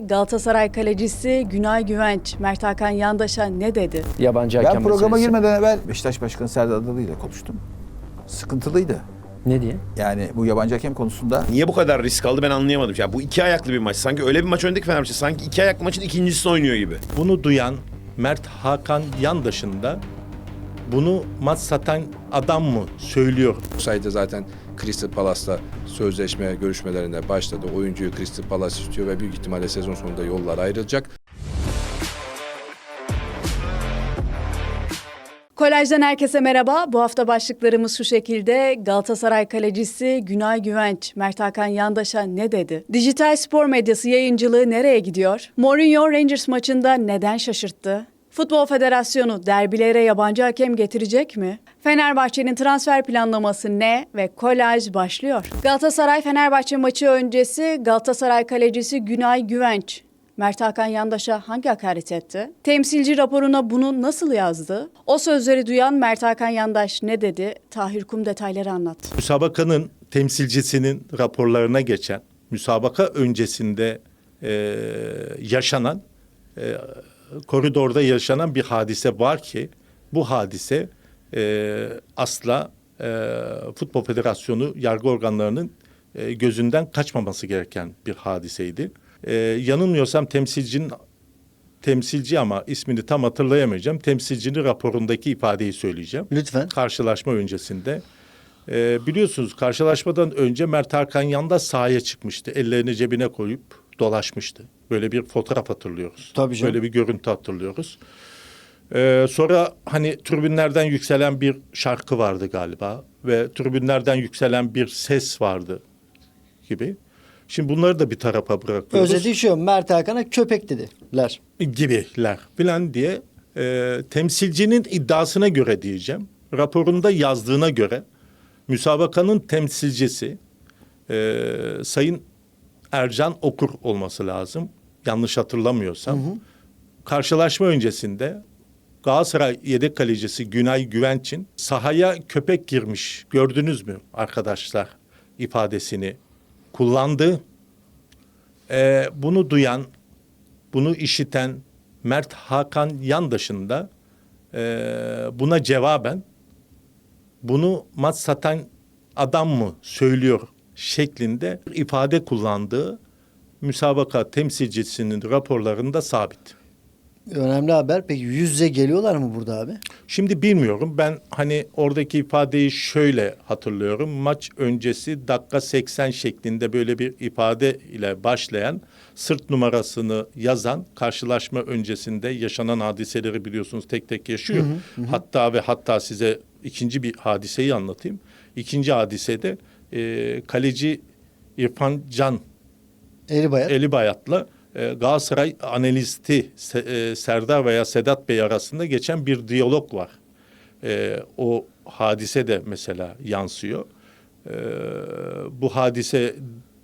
Galatasaray kalecisi Günay Güvenç, Mert Hakan Yandaş'a ne dedi? Yabancı hakem Ben programa meselesi. girmeden evvel Beşiktaş Başkanı Serdar Adalı ile konuştum. Sıkıntılıydı. Ne diye? Yani bu yabancı hakem konusunda Niye bu kadar risk aldı ben anlayamadım. Ya bu iki ayaklı bir maç. Sanki öyle bir maç öndeki Fenerbahçe. Sanki iki ayaklı maçın ikincisini oynuyor gibi. Bunu duyan Mert Hakan Yandaş'ın bunu maç satan adam mı söylüyor? sayede zaten Crystal Palace'la sözleşme görüşmelerine başladı. Oyuncuyu Crystal Palace istiyor ve büyük ihtimalle sezon sonunda yollar ayrılacak. Kolaj'dan herkese merhaba. Bu hafta başlıklarımız şu şekilde. Galatasaray kalecisi Günay Güvenç, Mert Hakan Yandaş'a ne dedi? Dijital spor medyası yayıncılığı nereye gidiyor? Mourinho Rangers maçında neden şaşırttı? Futbol Federasyonu derbilere yabancı hakem getirecek mi? Fenerbahçe'nin transfer planlaması ne ve kolaj başlıyor. Galatasaray Fenerbahçe maçı öncesi Galatasaray kalecisi Günay Güvenç Mert Hakan Yandaş'a hangi hakaret etti? Temsilci raporuna bunu nasıl yazdı? O sözleri duyan Mert Hakan Yandaş ne dedi? Tahir Kum detayları anlattı. Müsabakanın temsilcisinin raporlarına geçen, müsabaka öncesinde e, yaşanan, e, koridorda yaşanan bir hadise var ki, bu hadise e, asla e, Futbol Federasyonu yargı organlarının e, gözünden kaçmaması gereken bir hadiseydi. E, yanılmıyorsam temsilcinin temsilci ama ismini tam hatırlayamayacağım. Temsilcinin raporundaki ifadeyi söyleyeceğim. Lütfen. Karşılaşma öncesinde. Ee, biliyorsunuz karşılaşmadan önce Mert Hakan Yanda sahaya çıkmıştı. Ellerini cebine koyup dolaşmıştı. Böyle bir fotoğraf hatırlıyoruz. Tabii canım. Böyle bir görüntü hatırlıyoruz. Ee, sonra hani tribünlerden yükselen bir şarkı vardı galiba ve tribünlerden yükselen bir ses vardı gibi. Şimdi bunları da bir tarafa bırakıyoruz Özeti şu Mert Hakan'a köpek dediler. gibiler filan diye e, temsilcinin iddiasına göre diyeceğim. Raporunda yazdığına göre müsabakanın temsilcisi e, Sayın Ercan Okur olması lazım. Yanlış hatırlamıyorsam. Karşılaşma öncesinde Galatasaray yedek kalecisi Günay Güvenç'in sahaya köpek girmiş gördünüz mü arkadaşlar ifadesini kullandı. E, bunu duyan bunu işiten Mert Hakan Yandaş'ın da eee, buna cevaben bunu maç satan adam mı söylüyor şeklinde ifade kullandığı müsabaka temsilcisinin raporlarında sabit. Önemli haber. Peki yüz yüze geliyorlar mı burada abi? Şimdi bilmiyorum ben hani oradaki ifadeyi şöyle hatırlıyorum. Maç öncesi dakika 80 şeklinde böyle bir ifade ile başlayan sırt numarasını yazan karşılaşma öncesinde yaşanan hadiseleri biliyorsunuz tek tek yaşıyor. Hatta ve hatta size ikinci bir hadiseyi anlatayım. İkinci hadisede e, kaleci İrfan Can Eli bayat. Eli Bayat'la e, Galatasaray analisti Se- e, Serdar veya Sedat Bey arasında geçen bir diyalog var. E, o hadise de mesela yansıyor. E, bu hadise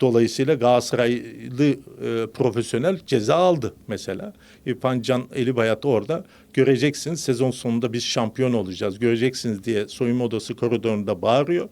dolayısıyla Galatasaraylı e, profesyonel ceza aldı mesela. İrfan Can Eli Bayat orada göreceksiniz sezon sonunda biz şampiyon olacağız göreceksiniz diye soyunma odası koridorunda bağırıyor.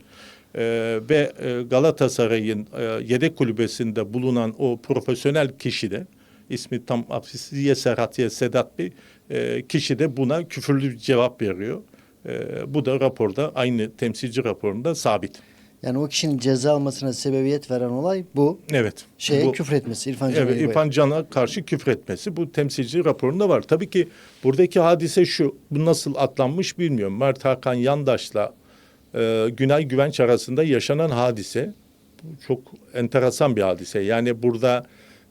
Ee, ve e, Galatasaray'ın e, yedek kulübesinde bulunan o profesyonel kişi de ismi tam Afisiye Serhatiye Sedat Bey e, kişi de buna küfürlü cevap veriyor. E, bu da raporda aynı temsilci raporunda sabit. Yani o kişinin ceza almasına sebebiyet veren olay bu. Evet. Şeye Bu- küfür etmesi. İrfan Can Evet. İrfan Can'a karşı küfür etmesi bu temsilci raporunda var. Tabii ki buradaki hadise şu, bu nasıl atlanmış bilmiyorum. Mert Hakan Yandaş'la e, Günay Güvenç arasında yaşanan hadise çok enteresan bir hadise. Yani burada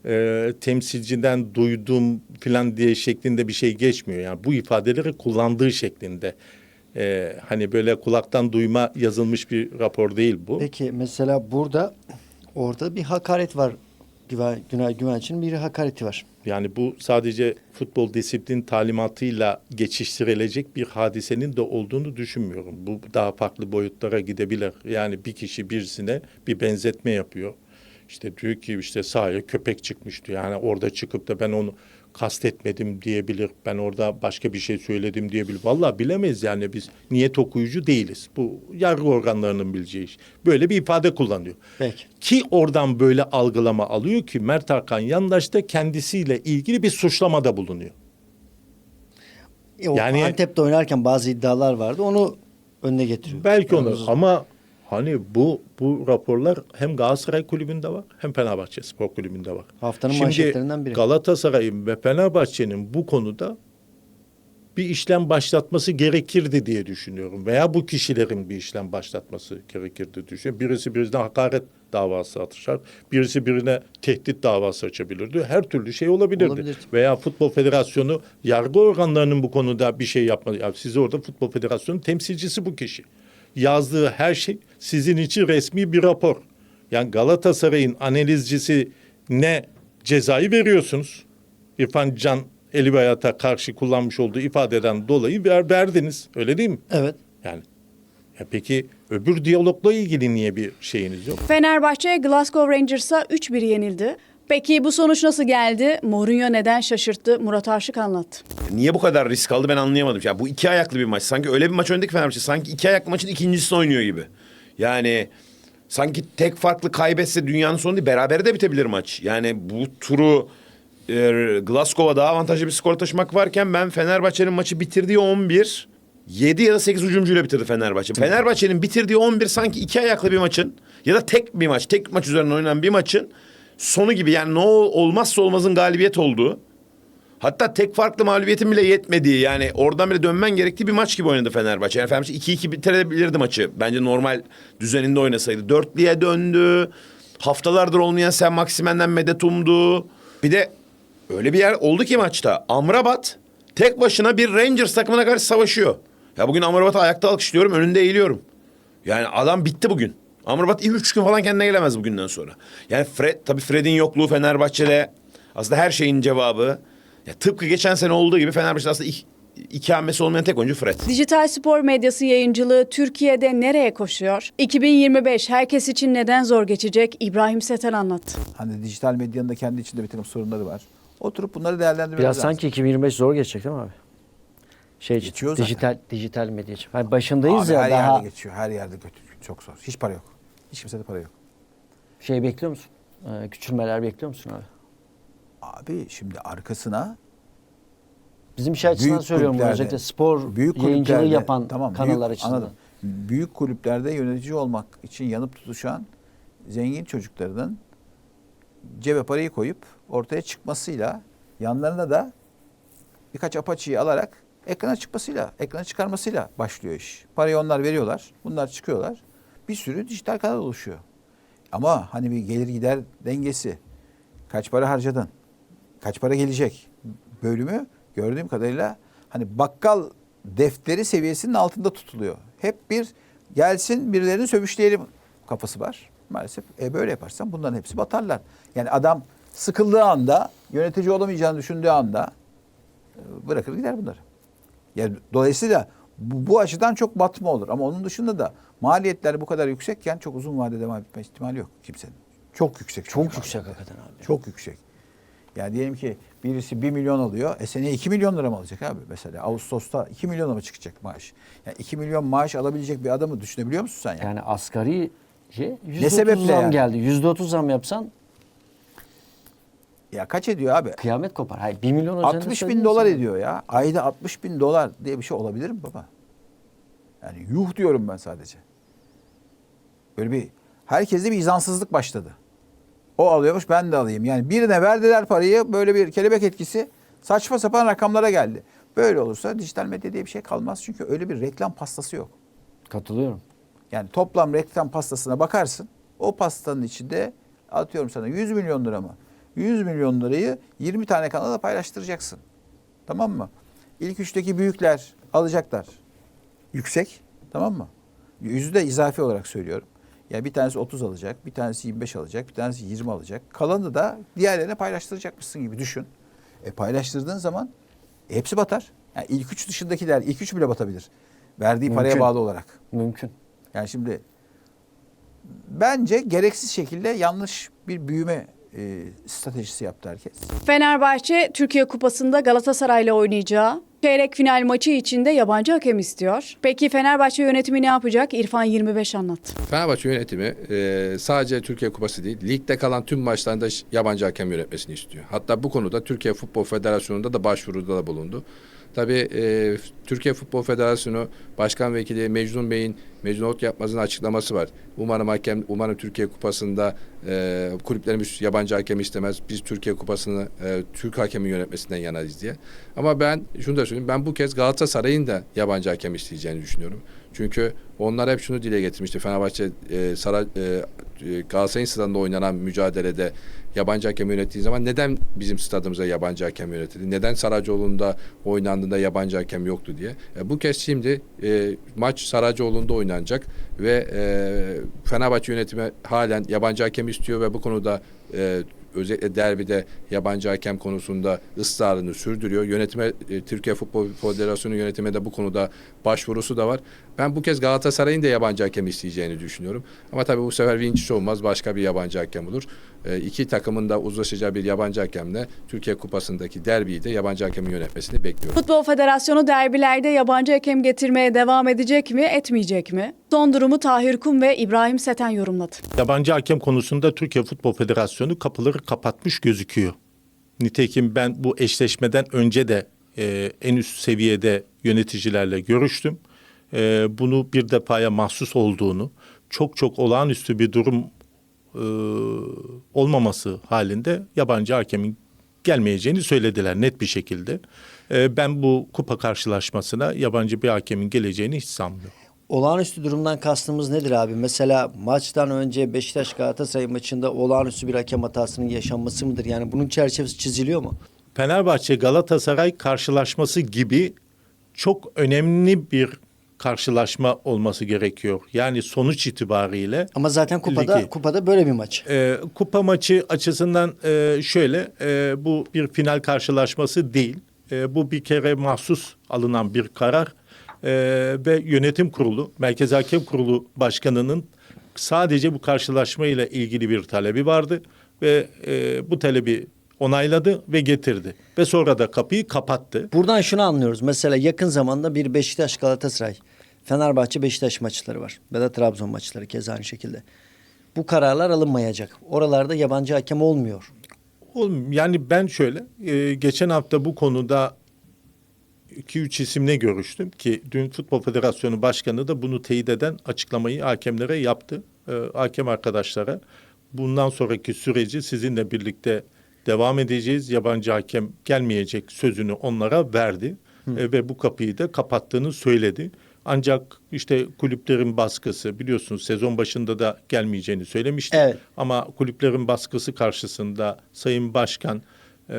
e, temsilciden duydum filan diye şeklinde bir şey geçmiyor. Yani bu ifadeleri kullandığı şeklinde. E, hani böyle kulaktan duyma yazılmış bir rapor değil bu. Peki mesela burada orada bir hakaret var. Günay Güvenç'in bir hakareti var. Yani bu sadece futbol disiplin talimatıyla geçiştirilecek bir hadisenin de olduğunu düşünmüyorum. Bu daha farklı boyutlara gidebilir. Yani bir kişi birisine bir benzetme yapıyor. İşte diyor ki işte sahaya köpek çıkmış diyor. Yani orada çıkıp da ben onu kastetmedim diyebilir. Ben orada başka bir şey söyledim diyebilir. Vallahi bilemeyiz yani biz niyet okuyucu değiliz. Bu yargı organlarının bileceği iş. Böyle bir ifade kullanıyor. Peki. Ki oradan böyle algılama alıyor ki Mert Hakan Yandaş da kendisiyle ilgili bir suçlamada bulunuyor. E, o Yani- Antep'te oynarken bazı iddialar vardı. Onu önüne getiriyor. Belki onu ama hani bu bu raporlar hem Galatasaray kulübünde var hem Fenerbahçe Spor Kulübü'nde var. Haftanın Şimdi manşetlerinden biri. Galatasaray'ın ve Fenerbahçe'nin bu konuda bir işlem başlatması gerekirdi diye düşünüyorum. Veya bu kişilerin bir işlem başlatması gerekirdi diye düşünüyorum. Birisi birine hakaret davası atışar. Birisi birine tehdit davası açabilirdi. Her türlü şey olabilirdi. Olabilir. Veya Futbol Federasyonu yargı organlarının bu konuda bir şey yapmalı. Yani siz orada Futbol Federasyonu temsilcisi bu kişi. Yazdığı her şey sizin için resmi bir rapor. Yani Galatasaray'ın analizcisi ne cezayı veriyorsunuz. İrfan Can Elibayat'a karşı kullanmış olduğu ifadeden dolayı ver, verdiniz. Öyle değil mi? Evet. Yani ya peki öbür diyalogla ilgili niye bir şeyiniz yok? Fenerbahçe Glasgow Rangers'a 3-1 yenildi. Peki bu sonuç nasıl geldi? Mourinho neden şaşırttı? Murat Aşık anlattı. Niye bu kadar risk aldı ben anlayamadım. Ya bu iki ayaklı bir maç. Sanki öyle bir maç oynadı ki Fenerbahçe. Sanki iki ayaklı maçın ikincisini oynuyor gibi. Yani sanki tek farklı kaybetse dünyanın sonu değil. Berabere de bitebilir maç. Yani bu turu e, Glasgow'a daha avantajlı bir skor taşımak varken ben Fenerbahçe'nin maçı bitirdiği 11 7 ya da 8 hücumcuyla bitirdi Fenerbahçe. Fenerbahçe'nin bitirdiği 11 sanki iki ayaklı bir maçın ya da tek bir maç, tek maç üzerine oynanan bir maçın sonu gibi. Yani ne ol- olmazsa olmazın galibiyet olduğu. Hatta tek farklı mağlubiyetin bile yetmediği yani oradan bile dönmen gerektiği bir maç gibi oynadı Fenerbahçe. Yani Fenerbahçe 2-2 bitirebilirdi maçı. Bence normal düzeninde oynasaydı. Dörtlüye döndü. Haftalardır olmayan Sen Maksimen'den medet umdu. Bir de öyle bir yer oldu ki maçta. Amrabat tek başına bir Rangers takımına karşı savaşıyor. Ya bugün Amrabat'ı ayakta alkışlıyorum önünde eğiliyorum. Yani adam bitti bugün. Amrabat iyi üç gün falan kendine gelemez bugünden sonra. Yani Fred, tabii Fred'in yokluğu Fenerbahçe'de aslında her şeyin cevabı. Ya tıpkı geçen sene olduğu gibi Fenerbahçe'de aslında ik, iki hamlesi olmayan tek oyuncu Fred. Dijital spor medyası yayıncılığı Türkiye'de nereye koşuyor? 2025 herkes için neden zor geçecek? İbrahim Seten anlattı. Hani dijital medyanın da kendi içinde bir takım sorunları var. Oturup bunları değerlendirmemiz Biraz lazım. sanki 2025 zor geçecek değil mi abi? Şey için, Geçiyor zaten. dijital dijital medya için. Hani başındayız Abi ya her daha yerde geçiyor. Her yerde kötü. Çok zor. Hiç para yok. Hiç kimsede para yok. şey bekliyor musun? Ee, küçülmeler bekliyor musun abi? Abi şimdi arkasına Bizim iş açısından büyük söylüyorum bunu özellikle spor büyük yayıncılığı yapan tamam, kanallar büyük, açısından. anladım. Büyük kulüplerde yönetici olmak için yanıp tutuşan zengin çocuklarının cebe parayı koyup ortaya çıkmasıyla yanlarına da birkaç apaçıyı alarak ekrana çıkmasıyla, ekrana çıkarmasıyla başlıyor iş. Parayı onlar veriyorlar. Bunlar çıkıyorlar. Bir sürü dijital kanal oluşuyor. Ama hani bir gelir gider dengesi. Kaç para harcadın? Kaç para gelecek? Bölümü gördüğüm kadarıyla hani bakkal defteri seviyesinin altında tutuluyor. Hep bir gelsin birilerini sövüşleyelim kafası var. Maalesef e böyle yaparsan bunların hepsi batarlar. Yani adam sıkıldığı anda, yönetici olamayacağını düşündüğü anda e, bırakır gider bunları. Yani dolayısıyla bu, bu açıdan çok batma olur. Ama onun dışında da maliyetler bu kadar yüksekken çok uzun vadede devam etme ihtimali yok kimsenin. Çok yüksek. Çok maliyetler. yüksek hakikaten abi. Çok yüksek. Yani diyelim ki birisi 1 milyon alıyor. E seneye 2 milyon lira mı alacak abi mesela? Ağustos'ta 2 milyona mı çıkacak maaş? Yani 2 milyon maaş alabilecek bir adamı düşünebiliyor musun sen yani? Yani asgari şey %30 sebeple zam yani? geldi. %30 zam yapsan Ya kaç ediyor abi? kıyamet kopar. Hayır 1 milyon üzerinde 60 bin dolar ediyor ya. Ayda 60 bin dolar diye bir şey olabilir mi baba? Yani yuh diyorum ben sadece. Böyle bir herkeste bir izansızlık başladı. O alıyormuş ben de alayım. Yani birine verdiler parayı böyle bir kelebek etkisi saçma sapan rakamlara geldi. Böyle olursa dijital medya diye bir şey kalmaz. Çünkü öyle bir reklam pastası yok. Katılıyorum. Yani toplam reklam pastasına bakarsın. O pastanın içinde atıyorum sana 100 milyon lira mı? 100 milyon lirayı 20 tane kanala paylaştıracaksın. Tamam mı? İlk üçteki büyükler alacaklar. Yüksek. Tamam mı? Yüzü de izafi olarak söylüyorum. Yani bir tanesi 30 alacak, bir tanesi 25 alacak, bir tanesi 20 alacak. Kalanı da diğerlerine paylaştıracakmışsın gibi düşün. E paylaştırdığın zaman e, hepsi batar. Yani ilk üç dışındakiler, ilk üç bile batabilir. Verdiği paraya Mümkün. bağlı olarak. Mümkün. Yani şimdi bence gereksiz şekilde yanlış bir büyüme e, stratejisi yaptı herkes. Fenerbahçe Türkiye Kupası'nda Galatasaray'la oynayacağı çeyrek final maçı için de yabancı hakem istiyor. Peki Fenerbahçe yönetimi ne yapacak? İrfan 25 anlat. Fenerbahçe yönetimi e, sadece Türkiye Kupası değil, ligde kalan tüm maçlarında yabancı hakem yönetmesini istiyor. Hatta bu konuda Türkiye Futbol Federasyonu'nda da başvuruda da bulundu. Tabii e, Türkiye Futbol Federasyonu Başkan Vekili Mecnun Bey'in Mecnun Ot Yapmaz'ın açıklaması var. Umarım hakem, umarım Türkiye Kupası'nda e, kulüplerimiz yabancı hakem istemez. Biz Türkiye Kupası'nı e, Türk hakemi yönetmesinden yanarız diye. Ama ben şunu da söyleyeyim. Ben bu kez Galatasaray'ın da yabancı hakem isteyeceğini düşünüyorum. Çünkü onlar hep şunu dile getirmişti. Fenerbahçe e, Saray, e, e, Galatasaray'ın stadında oynanan mücadelede yabancı hakem yönettiği zaman neden bizim stadımıza yabancı hakem yönetildi? Neden Saracoğlu'nda oynandığında yabancı hakem yoktu diye. E, bu kez şimdi e, maç Saracoğlu'nda oynanacak ve e, Fenerbahçe yönetimi halen yabancı hakem istiyor ve bu konuda e, özellikle derbide yabancı hakem konusunda ısrarını sürdürüyor. Yönetime e, Türkiye Futbol Federasyonu yönetime de bu konuda başvurusu da var. Ben bu kez Galatasaray'ın da yabancı hakem isteyeceğini düşünüyorum. Ama tabii bu sefer Vinicius olmaz başka bir yabancı hakem olur. E, iki takımın da uzlaşacağı bir yabancı hakemle Türkiye Kupası'ndaki derbiyi de yabancı hakemin yönetmesini bekliyorum. Futbol Federasyonu derbilerde yabancı hakem getirmeye devam edecek mi, etmeyecek mi? Son durumu Tahir Kum ve İbrahim Seten yorumladı. Yabancı hakem konusunda Türkiye Futbol Federasyonu kapıları kapatmış gözüküyor. Nitekim ben bu eşleşmeden önce de e, en üst seviyede yöneticilerle görüştüm. E, bunu bir defaya mahsus olduğunu, çok çok olağanüstü bir durum e, olmaması halinde yabancı hakemin gelmeyeceğini söylediler net bir şekilde. E, ben bu kupa karşılaşmasına yabancı bir hakemin geleceğini hiç sanmıyorum. Olağanüstü durumdan kastımız nedir abi? Mesela maçtan önce Beşiktaş Galatasaray maçında olağanüstü bir hakem hatasının yaşanması mıdır? Yani bunun çerçevesi çiziliyor mu? Fenerbahçe Galatasaray karşılaşması gibi çok önemli bir karşılaşma olması gerekiyor. Yani sonuç itibariyle Ama zaten kupada Ligi. kupada böyle bir maç. e, kupa maçı açısından e, şöyle e, bu bir final karşılaşması değil. E, bu bir kere mahsus alınan bir karar E, ve yönetim kurulu, Merkez Hakem Kurulu Başkanı'nın sadece bu karşılaşma ile ilgili bir talebi vardı ve e, bu talebi onayladı ve getirdi ve sonra da kapıyı kapattı. Buradan şunu anlıyoruz. Mesela yakın zamanda bir Beşiktaş Galatasaray, Fenerbahçe Beşiktaş maçları var. Ya da Trabzon maçları keza aynı şekilde. Bu kararlar alınmayacak. Oralarda yabancı hakem olmuyor. Oğlum yani ben şöyle e, geçen hafta bu konuda iki üç isimle görüştüm ki dün Futbol Federasyonu Başkanı da bunu teyit eden açıklamayı hakemlere yaptı. E, hakem arkadaşlara bundan sonraki süreci sizinle birlikte devam edeceğiz. Yabancı hakem gelmeyecek sözünü onlara verdi E, ve bu kapıyı da kapattığını söyledi. Ancak işte kulüplerin baskısı biliyorsunuz sezon başında da gelmeyeceğini söylemişti. Evet. Ama kulüplerin baskısı karşısında Sayın Başkan e,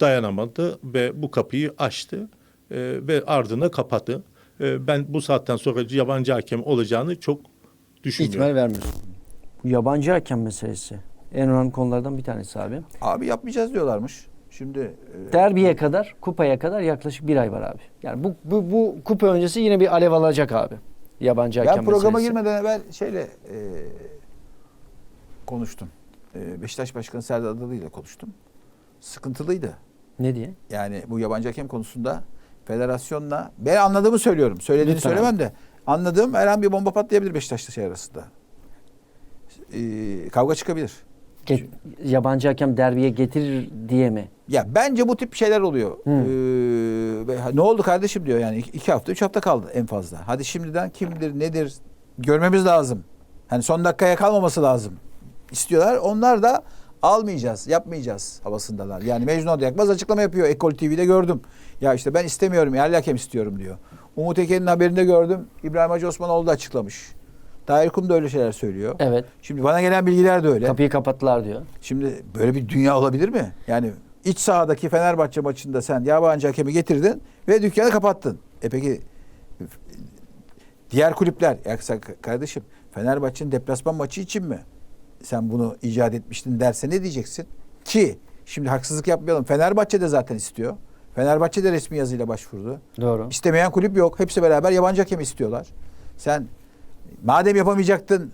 dayanamadı ve bu kapıyı açtı e, ve ardına kapattı. E, ben bu saatten sonra yabancı hakem olacağını çok düşünmüyorum. İhtimal vermiyoruz. Bu yabancı hakem meselesi en önemli konulardan bir tanesi abi. Abi yapmayacağız diyorlarmış. Şimdi e, Derbiye kadar, kupaya kadar yaklaşık bir ay var abi. Yani bu, bu, bu kupa öncesi yine bir alev alacak abi. Yabancı hakem ben programa meselesi. girmeden evvel şeyle e, konuştum. E, Beşiktaş Başkanı Serdar Adalı ile konuştum. Sıkıntılıydı. Ne diye? Yani bu yabancı hakem konusunda federasyonla ben anladığımı söylüyorum. Söylediğini Lütfen söylemem de anladığım her an bir bomba patlayabilir Beşiktaş'ta şey arasında. Ee, kavga çıkabilir. Get- yabancı hakem derbiye getirir diye mi? Ya bence bu tip şeyler oluyor. Ee, ne oldu kardeşim diyor yani iki hafta üç hafta kaldı en fazla. Hadi şimdiden kimdir nedir görmemiz lazım. Hani son dakikaya kalmaması lazım. İstiyorlar. Onlar da almayacağız, yapmayacağız havasındalar. Yani Mecnun Oda Yakmaz açıklama yapıyor. Ekol TV'de gördüm. Ya işte ben istemiyorum, yerli hakem istiyorum diyor. Umut Eken'in haberinde gördüm. İbrahim Hacı Osmanoğlu da açıklamış. Tahir Kum da öyle şeyler söylüyor. Evet. Şimdi bana gelen bilgiler de öyle. Kapıyı kapattılar diyor. Şimdi böyle bir dünya olabilir mi? Yani iç sahadaki Fenerbahçe maçında sen yabancı hakemi getirdin ve dükkanı kapattın. E peki diğer kulüpler ya sen kardeşim Fenerbahçe'nin deplasman maçı için mi sen bunu icat etmiştin derse ne diyeceksin? Ki şimdi haksızlık yapmayalım. Fenerbahçe de zaten istiyor. Fenerbahçe de resmi yazıyla başvurdu. Doğru. İstemeyen kulüp yok. Hepsi beraber yabancı hakem istiyorlar. Sen madem yapamayacaktın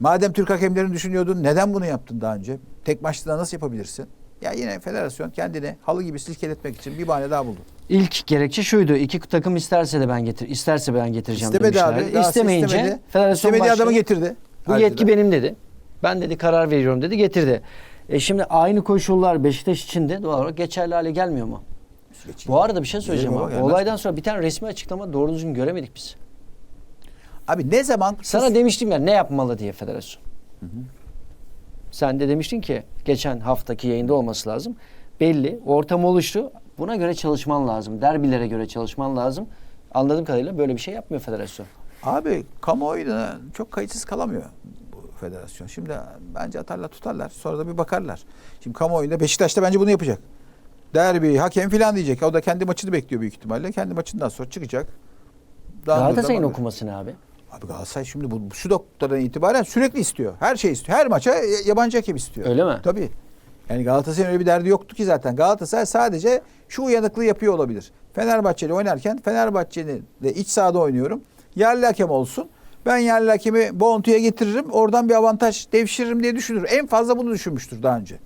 Madem Türk hakemlerini düşünüyordun neden bunu yaptın daha önce? Tek maçta nasıl yapabilirsin? Ya yine federasyon kendini halı gibi silkeletmek için bir bahane daha buldu. İlk gerekçe şuydu. İki takım isterse de ben getir, isterse ben getireceğim İstemedi demişlerdi. abi. İstemeyince istemedi. federasyon İstemediği başkanı adamı getirdi. bu Harbiden. yetki benim dedi. Ben dedi karar veriyorum dedi getirdi. E şimdi aynı koşullar Beşiktaş için de doğal olarak geçerli hale gelmiyor mu? Geçin. Bu arada bir şey söyleyeceğim baba, abi. Olaydan sonra bir tane resmi açıklama doğru düzgün göremedik biz. Abi ne zaman Sana demiştim ya ne yapmalı diye federasyon. Sen de demiştin ki geçen haftaki yayında olması lazım. Belli ortam oluştu. Buna göre çalışman lazım. Derbilere göre çalışman lazım. Anladığım kadarıyla böyle bir şey yapmıyor federasyon. Abi kamuoyuna çok kayıtsız kalamıyor bu federasyon. Şimdi bence atarlar tutarlar. Sonra da bir bakarlar. Şimdi kamuoyunda Beşiktaş'ta bence bunu yapacak. Derbi, hakem filan diyecek. O da kendi maçını bekliyor büyük ihtimalle. Kendi maçından sonra çıkacak. Galatasaray'ın okuması ne abi? Abi Galatasaray şimdi bu şu noktadan itibaren sürekli istiyor. Her şey istiyor. Her maça yabancı hakem istiyor. Öyle mi? Tabii. Yani Galatasaray'ın öyle bir derdi yoktu ki zaten. Galatasaray sadece şu uyanıklığı yapıyor olabilir. Fenerbahçe'yle oynarken Fenerbahçe'nin de iç sahada oynuyorum. Yerli hakem olsun. Ben yerli hakemi Bontu'ya getiririm. Oradan bir avantaj devşiririm diye düşünür. En fazla bunu düşünmüştür daha önce.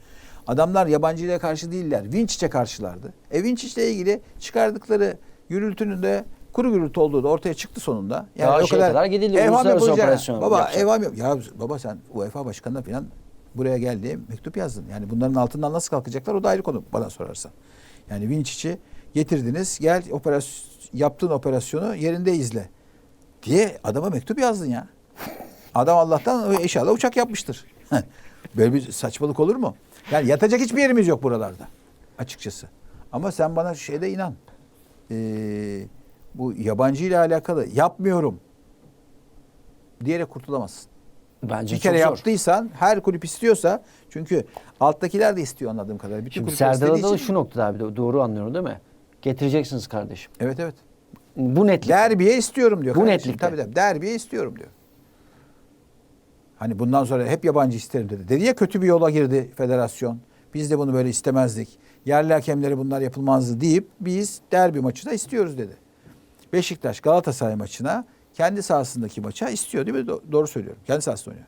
Adamlar yabancıyla karşı değiller. Vinçic'e karşılardı. E Vinçic'le ilgili çıkardıkları gürültünün de kuru gürültü olduğu da ortaya çıktı sonunda. Daha şeye kadar gidildi, evham yapılacak. operasyon Baba yapacak. evham yok. Ya baba sen UEFA başkanına falan buraya geldi mektup yazdın. Yani bunların altından nasıl kalkacaklar o da ayrı konu bana sorarsan. Yani Vinçic'i getirdiniz gel operasyon, yaptığın operasyonu yerinde izle diye adama mektup yazdın ya. Adam Allah'tan inşallah uçak yapmıştır. Böyle bir saçmalık olur mu? Yani yatacak hiçbir yerimiz yok buralarda açıkçası. Ama sen bana şeyde inan. Ee, bu yabancı ile alakalı yapmıyorum diyerek kurtulamazsın. Bence Bir kere zor. yaptıysan her kulüp istiyorsa çünkü alttakiler de istiyor anladığım kadarıyla. Bütün Şimdi Serdar Adalı için- şu noktada abi doğru anlıyorum değil mi? Getireceksiniz kardeşim. Evet evet. Bu netlikte. Derbiye istiyorum diyor. Bu kardeşim. netlikte. Tabii tabii. Derbiye istiyorum diyor. Hani bundan sonra hep yabancı isterim dedi. Dedi ya kötü bir yola girdi federasyon. Biz de bunu böyle istemezdik. Yerli hakemleri bunlar yapılmazdı deyip biz derbi maçı da istiyoruz dedi. Beşiktaş Galatasaray maçına kendi sahasındaki maça istiyor değil mi? Do- doğru söylüyorum. Kendi sahasında oynuyor.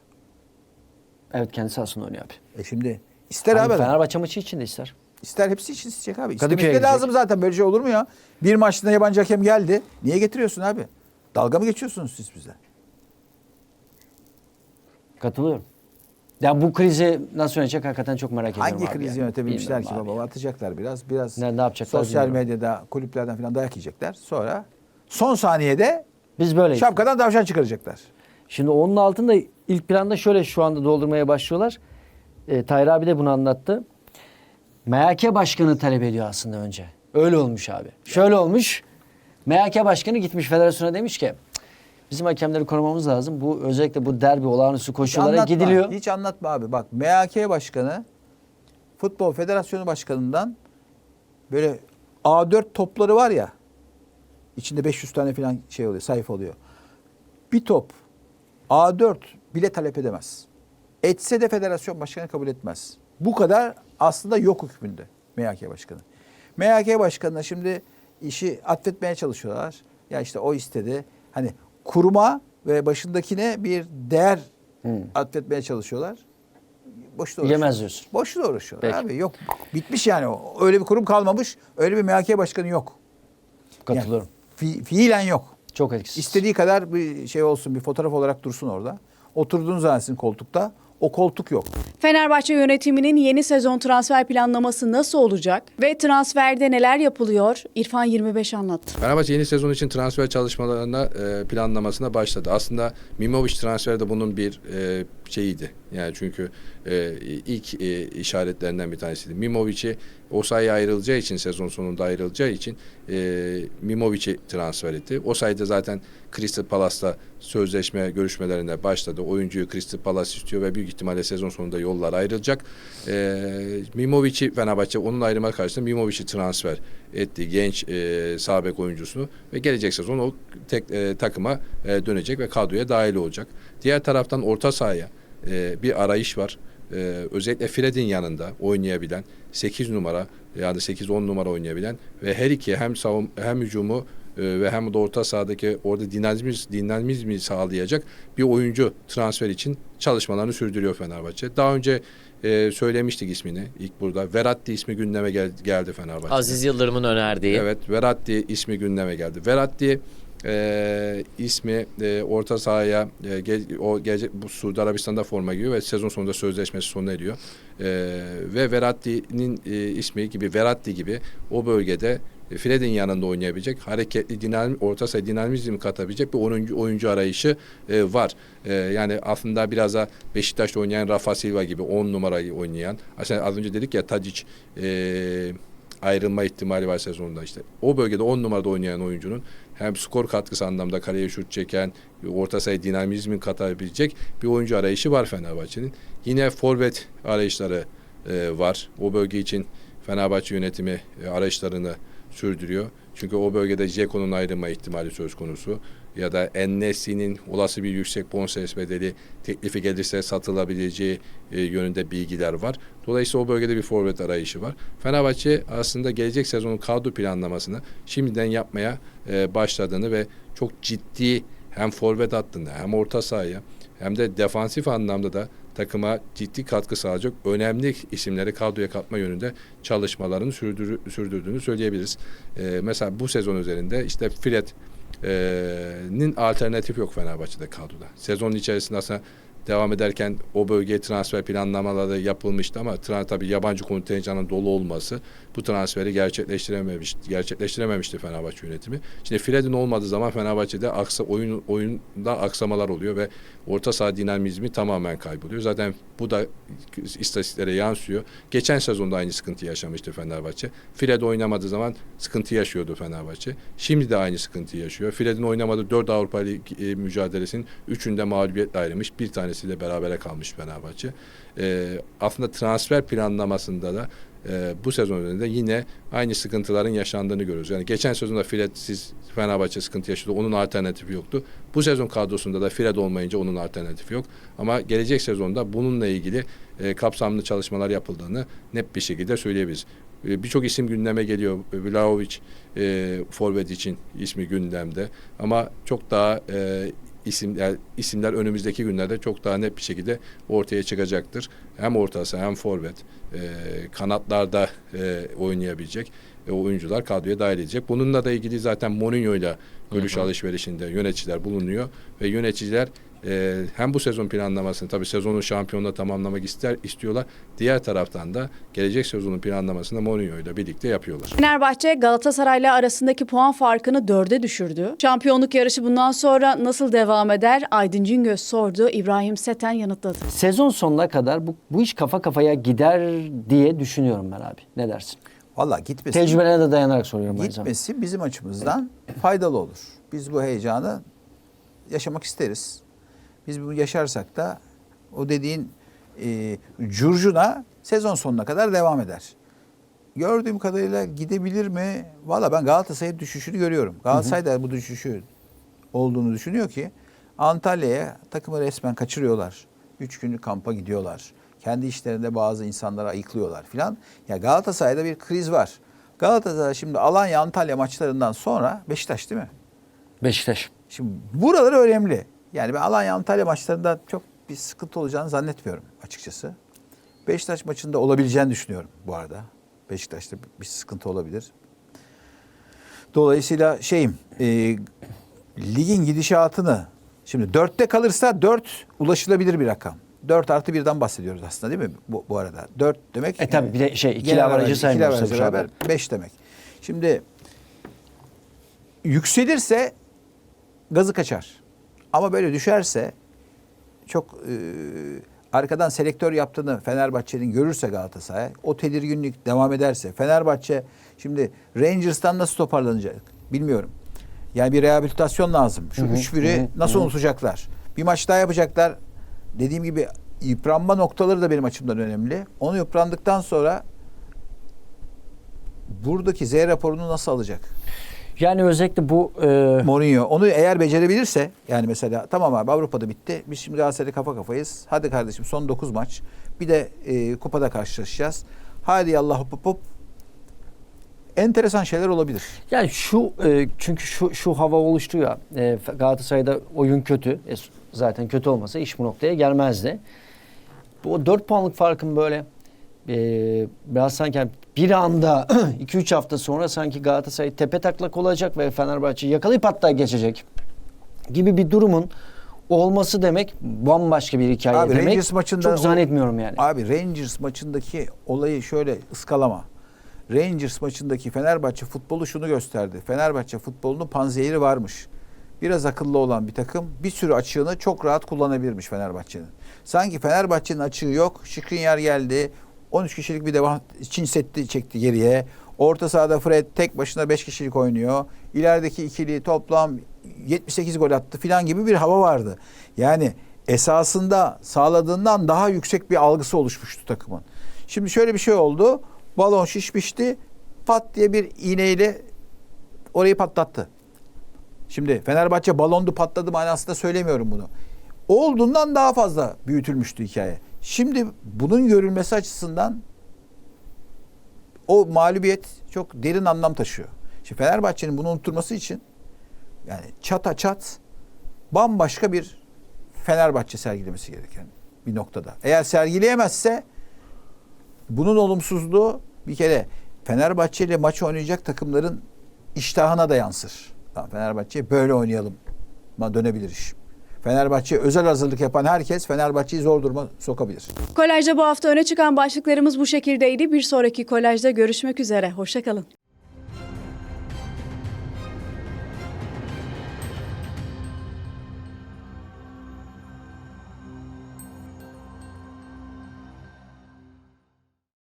Evet kendisi aslında oynuyor abi. E şimdi ister abi. Fenerbahçe maçı için de ister. İster hepsi için isteyecek abi. İstemek de lazım zaten. Böyle şey olur mu ya? Bir maçta yabancı hakem geldi. Niye getiriyorsun abi? Dalga mı geçiyorsunuz siz bize? Katılıyorum. Ya bu krizi nasıl yönetecek hakikaten çok merak ediyorum Hangi krizi yani. yönetebilmişler ki baba? Atacaklar biraz. Biraz Ne- ne yapacaklar sosyal bilmiyorum. medyada kulüplerden falan dayak yiyecekler. Sonra son saniyede Biz böyleyiz. şapkadan tavşan çıkaracaklar. Şimdi onun altında ilk planda şöyle şu anda doldurmaya başlıyorlar. E, Tahir abi de bunu anlattı. MHK başkanı talep ediyor aslında önce. Öyle olmuş abi. Şöyle olmuş. MHK başkanı gitmiş federasyona demiş ki "Cık, bizim hakemleri korumamız lazım. Bu özellikle bu derbi olağanüstü koşullara Anlatma, gidiliyor. Hiç anlatma abi. Bak MHK başkanı Futbol Federasyonu Başkanı'ndan böyle A4 topları var ya içinde 500 tane falan şey oluyor, sayfa oluyor. Bir top A4 bile talep edemez. Etse de federasyon başkanı kabul etmez. Bu kadar aslında yok hükmünde MHK başkanı. MHK başkanına şimdi işi atfetmeye çalışıyorlar. Ya işte o istedi. Hani kuruma ve başındakine bir değer atfetmeye çalışıyorlar. Boşuna Yemez uğraşıyorlar. diyorsun. Boşuna uğraşıyorlar Peki. abi. Yok. Bitmiş yani. Öyle bir kurum kalmamış. Öyle bir MHK başkanı yok. Katılıyorum. Yani fi- fiilen yok. Çok etkisiz. İstediği kadar bir şey olsun, bir fotoğraf olarak dursun orada. Oturduğun zaman sizin koltukta o koltuk yok. Fenerbahçe yönetiminin yeni sezon transfer planlaması nasıl olacak ve transferde neler yapılıyor? İrfan 25 anlattı. Fenerbahçe yeni sezon için transfer çalışmalarına e, planlamasına başladı. Aslında Mimovic transferi de bunun bir e, şeyiydi. Yani çünkü e, ilk e, işaretlerinden bir tanesiydi. Mimovic'i Osayi ayrılacağı için sezon sonunda ayrılacağı için e, Mimovic'i transfer etti. Osayi de zaten Crystal Palace'la sözleşme görüşmelerine başladı. Oyuncuyu Crystal Palace istiyor ve büyük ihtimalle sezon sonunda yollar ayrılacak. E, Mimovic'i Fenerbahçe onun ayrıma karşısında Mimovic'i transfer etti. Genç e, sağ bek oyuncusunu ve gelecek sezon o tek, e, takıma e, dönecek ve kadroya dahil olacak. Diğer taraftan orta sahaya e, bir arayış var. E, özellikle Fred'in yanında oynayabilen 8 numara yani 8-10 numara oynayabilen ve her iki hem savun hem hücumu e, ve hem de orta sahadaki orada dinamizmi, dinamizmi sağlayacak bir oyuncu transfer için çalışmalarını sürdürüyor Fenerbahçe. Daha önce e, söylemiştik ismini ilk burada. Veratti ismi gündeme gel- geldi Fenerbahçe. Aziz Yıldırım'ın önerdiği. Evet, Veratti ismi gündeme geldi. Veratti e, ismi e, orta sahaya e, ge- o gelecek bu Suudi Arabistan'da forma giyiyor ve sezon sonunda sözleşmesi sona eriyor. E, ve Veratti'nin e, ismi gibi Veratti gibi o bölgede e, Fred'in yanında oynayabilecek, hareketli, dinamik, orta saha dinamizm katabilecek bir oyuncu, oyuncu arayışı e, var. E, yani aslında biraz da Beşiktaş'ta oynayan Rafa Silva gibi 10 numarayı oynayan. Aslında az önce dedik ya Tadic e, ayrılma ihtimali var sezonda işte. O bölgede 10 numarada oynayan oyuncunun hem skor katkısı anlamda kaleye şut çeken, orta saha dinamizmin katabilecek bir oyuncu arayışı var Fenerbahçe'nin. Yine forvet arayışları e, var. O bölge için Fenerbahçe yönetimi e, arayışlarını sürdürüyor. Çünkü o bölgede Jeko'nun ayrılma ihtimali söz konusu. Ya da Ennesi'nin olası bir yüksek bonservis bedeli teklifi gelirse satılabileceği e, yönünde bilgiler var. Dolayısıyla o bölgede bir forvet arayışı var. Fenerbahçe aslında gelecek sezonun kadro planlamasını şimdiden yapmaya e, başladığını ve çok ciddi hem forvet hattında hem orta sahaya hem de defansif anlamda da takıma ciddi katkı sağlayacak önemli isimleri kadroya katma yönünde çalışmalarını sürdür, sürdürdüğünü söyleyebiliriz. E, mesela bu sezon üzerinde işte Fred nin alternatif yok Fenerbahçe'de kadroda. Sezonun içerisinde aslında devam ederken o bölgeye transfer planlamaları yapılmıştı ama tabii yabancı kontenjanın dolu olması bu transferi gerçekleştirememiş, gerçekleştirememişti Fenerbahçe yönetimi. Şimdi Fred'in olmadığı zaman Fenerbahçe'de aksa, oyun, oyunda aksamalar oluyor ve orta saha dinamizmi tamamen kayboluyor. Zaten bu da istatistiklere yansıyor. Geçen sezonda aynı sıkıntı yaşamıştı Fenerbahçe. Fred oynamadığı zaman sıkıntı yaşıyordu Fenerbahçe. Şimdi de aynı sıkıntı yaşıyor. Fred'in oynamadığı 4 Avrupa Ligi e, mücadelesinin 3'ünde mağlubiyetle ayrılmış. Bir tanesiyle berabere kalmış Fenerbahçe. E, aslında transfer planlamasında da e, bu sezon üzerinde yine aynı sıkıntıların yaşandığını görüyoruz. Yani geçen sezonda Fred'siz Fenerbahçe sıkıntı yaşadı. Onun alternatifi yoktu. Bu sezon kadrosunda da Fred olmayınca onun alternatifi yok. Ama gelecek sezonda bununla ilgili e, kapsamlı çalışmalar yapıldığını net bir şekilde söyleyebiliriz. E, Birçok isim gündeme geliyor. Vlahovic e, forvet için ismi gündemde. Ama çok daha e, isim yani isimler önümüzdeki günlerde çok daha net bir şekilde ortaya çıkacaktır. Hem orta saha hem forvet e, kanatlarda e, oynayabilecek e, oyuncular kadroya dahil edecek. Bununla da ilgili zaten Mourinho ile görüş alışverişinde yöneticiler bulunuyor ve yöneticiler e, hem bu sezon planlamasını tabii sezonun şampiyonla tamamlamak ister istiyorlar. Diğer taraftan da gelecek sezonun planlamasını Mourinho ile birlikte yapıyorlar. Fenerbahçe Galatasaray'la arasındaki puan farkını dörde düşürdü. Şampiyonluk yarışı bundan sonra nasıl devam eder? Aydın Cingöz sordu. İbrahim Seten yanıtladı. Sezon sonuna kadar bu, bu iş kafa kafaya gider diye düşünüyorum ben abi. Ne dersin? Valla gitmesin. Tecrübelerine de dayanarak soruyorum. Gitmesi bizim açımızdan faydalı olur. Biz bu heyecanı yaşamak isteriz. Biz bunu yaşarsak da o dediğin e, curcuna sezon sonuna kadar devam eder. Gördüğüm kadarıyla gidebilir mi? Valla ben Galatasaray'ın düşüşünü görüyorum. Galatasaray da bu düşüşü olduğunu düşünüyor ki Antalya'ya takımı resmen kaçırıyorlar. Üç günlük kampa gidiyorlar. Kendi işlerinde bazı insanları ayıklıyorlar filan. Ya Galatasaray'da bir kriz var. Galatasaray şimdi Alanya Antalya maçlarından sonra Beşiktaş değil mi? Beşiktaş. Şimdi buraları önemli. Yani ben Alanya Antalya maçlarında çok bir sıkıntı olacağını zannetmiyorum açıkçası. Beşiktaş maçında olabileceğini düşünüyorum bu arada. Beşiktaş'ta bir sıkıntı olabilir. Dolayısıyla şeyim e, ligin gidişatını şimdi dörtte kalırsa dört ulaşılabilir bir rakam. Dört artı birden bahsediyoruz aslında değil mi bu, bu arada? Dört demek. E tabii bir de şey, ikili avarajı saymıyoruz ikili beraber beş demek. Şimdi yükselirse gazı kaçar. Ama böyle düşerse çok e, arkadan selektör yaptığını Fenerbahçe'nin görürse Galatasaray o tedirginlik devam ederse Fenerbahçe şimdi Rangers'tan nasıl toparlanacak bilmiyorum. Yani bir rehabilitasyon lazım. Şu üç biri nasıl unutacaklar? Bir maç daha yapacaklar. Dediğim gibi yıpranma noktaları da benim açımdan önemli. Onu yıprandıktan sonra buradaki Z raporunu nasıl alacak? Yani özellikle bu e, Mourinho onu eğer becerebilirse yani mesela tamam abi Avrupa'da bitti. Biz şimdi Galatasaray'da kafa kafayız. Hadi kardeşim son 9 maç. Bir de e, kupada karşılaşacağız. Hadi Allah hop hop hop. enteresan şeyler olabilir. Yani şu e, çünkü şu şu hava oluştu ya e, Galatasaray'da oyun kötü. E, zaten kötü olmasa iş bu noktaya gelmezdi. Bu o 4 puanlık farkın böyle e, biraz sanki hani bir anda 2-3 hafta sonra sanki Galatasaray tepe taklak olacak ve Fenerbahçe yakalayıp hatta geçecek gibi bir durumun olması demek bambaşka bir hikaye Abi demek. Rangers maçında çok zannetmiyorum yani. Abi Rangers maçındaki olayı şöyle ıskalama. Rangers maçındaki Fenerbahçe futbolu şunu gösterdi. Fenerbahçe futbolunun panzehiri varmış. Biraz akıllı olan bir takım bir sürü açığını çok rahat kullanabilirmiş Fenerbahçe'nin. Sanki Fenerbahçe'nin açığı yok. Şikrinyar geldi. 13 kişilik bir devam Çin setti çekti geriye. Orta sahada Fred tek başına 5 kişilik oynuyor. İlerideki ikili toplam 78 gol attı filan gibi bir hava vardı. Yani esasında sağladığından daha yüksek bir algısı oluşmuştu takımın. Şimdi şöyle bir şey oldu. Balon şişmişti. Pat diye bir iğneyle orayı patlattı. Şimdi Fenerbahçe balondu patladı manasında söylemiyorum bunu. Olduğundan daha fazla büyütülmüştü hikaye. Şimdi bunun görülmesi açısından o mağlubiyet çok derin anlam taşıyor. Şimdi Fenerbahçe'nin bunu unutturması için yani çata çat bambaşka bir Fenerbahçe sergilemesi gereken bir noktada. Eğer sergileyemezse bunun olumsuzluğu bir kere Fenerbahçe ile maç oynayacak takımların iştahına da yansır. Tamam, Fenerbahçe böyle oynayalım dönebilir iş. Fenerbahçe özel hazırlık yapan herkes Fenerbahçe'yi zor duruma sokabilir. Kolajda bu hafta öne çıkan başlıklarımız bu şekildeydi. Bir sonraki kolajda görüşmek üzere. Hoşçakalın.